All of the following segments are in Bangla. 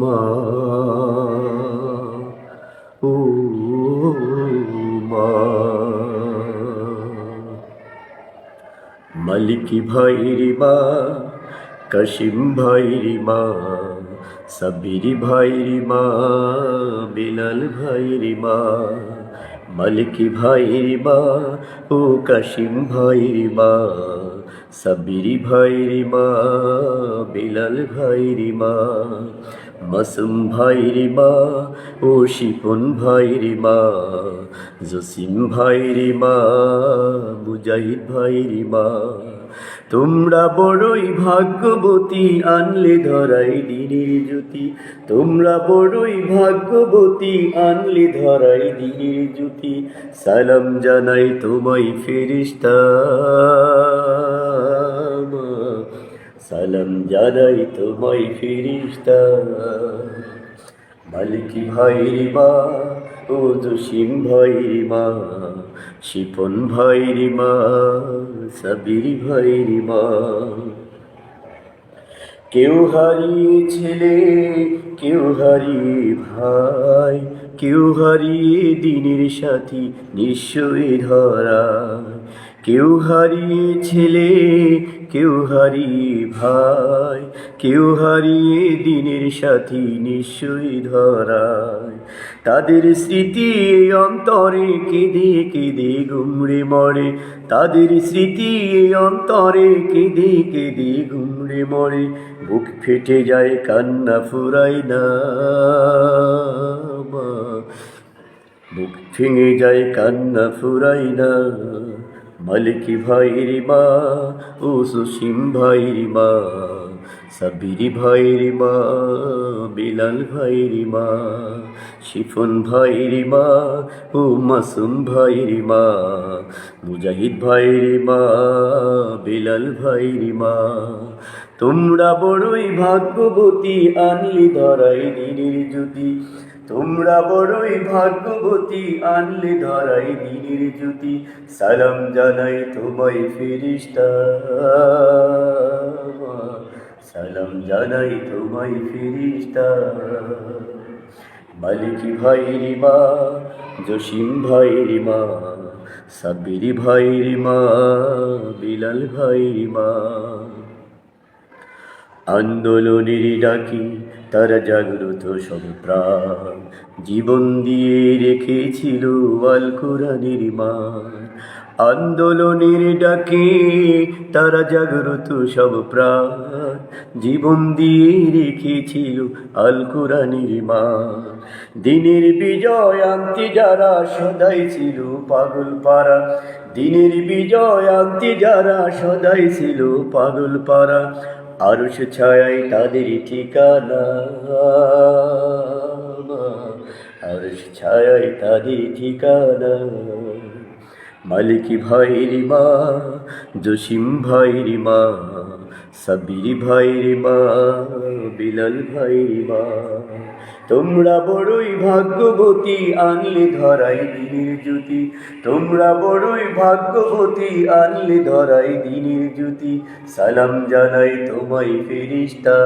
মা। ও মা। মালিকি ভাইরি মা, কাশিম ভাইরি মা সাবিরি ভাইরি মা, বিলাল ভাইরি মা। মালিকি ভাইরি মা ও কাশিম ভাইরি মা। সাবিরি ভাইরি মা, বিলাল ভাইরি মা, মাসুম ভাইরি মা ও শিপন ভাইরি মা, জসিম ভাইরি মা, মুজাহিদ ভাইরি মা। তোমরা বড়ই ভাগ্যবতী, আনলে ধরাই দিনের জ্যোতি। তোমরা বড়ই ভাগ্যবতী, আনলে ধরাই দিনের জ্যোতি। সালাম জানাই তোমায় ফেরিস্তা জানাই তোমায় ফিরিস্তা। মালিকি ভাইরি মা, ও জসিম ভাইরি মা, শিপন ভাইরি মা, সাবির ভাইরি মা। কেউ হারিয়ে ছেলে কেউ হারিয়ে ভাই, কেউ হারিয়ে দিনের সাথী নিশ্চয়ই ধরা। কেউ হারিয়ে ছেলে, কেউ হারিয়ে ভাই, কেউ হারিয়ে দিনের সাথী নিশ্চয়ই ধরায়। তাদের স্মৃতি অন্তরে কেঁদে কেঁদে গুমড়ে মরে। তাদের স্মৃতি অন্তরে কেঁদে কেঁদে গুমড়ে মরে। বুক ফেটে যায়, কান্না ফুরাই না। বুক ভেঙে যায়, কান্না ফুরাই না মালিকি ভাইর মা ও সুসিম ভাইর মা, সাবিরি ভাইর মা, বিলাল ভাইর মা, শিফুন ভাইর মা, ও মাসুম ভাইর মা, মুজাহিদ ভাইর মা, বিলাল ভাইর মা। তোমরা বড়ই ভাগ্যবতী, আনলি ধরাই দিনের জ্যোতি। তোমরা বড়ই ভাগ্যবতী, আনলে ধরাই দিনের জ্যোতি। সালাম জানাই তোমায় ফিরিস্তা সালাম জানাই তোমায় ফিরিস্তা মালিকি ভাইরি মা, জসিম ভাইরি মা সাবিরি ভাইরি মা, বিলাল ভাইরি মা। আন্দোলনের ডাকি তারা জাগ্রত সব প্রাণ। জীবন দিয়ে রেখেছিল আল কোরআনের মান। আন্দোলনের ডাকে তারা জাগ্রত সব প্রাণ। জীবন দিয়ে রেখেছিল আল কোরআনের মান। দিনের বিজয় আনতে যারা সদাই ছিল পাগল পাড়া। দিনের বিজয় আনতে যারা সদাই ছিল পাগল পাড়া। আরশ ছায় তাদের ঠিকানা আরশ ছায় তাদের ঠিকানা মালিকি ভাইরি মা, জসিম ভাইরি মা, সাবিরি ভাইরি মা, বিলাল ভাইরি মা। তোমরা বড়ই ভাগ্যবতী, আনলে ধরাই দিনের জ্যোতি। তোমরা বড়ই ভাগ্যবতী, আনলে ধরাই দিনের জ্যোতি। সালাম জানাই তোমায় ফেরিস্তা।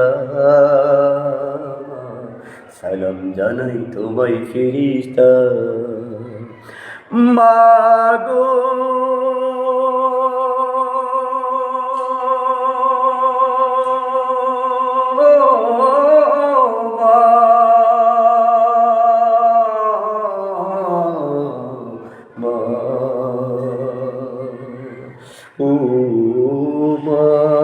সালাম জানাই তোমায় ফেরিস্তা। মাগো মা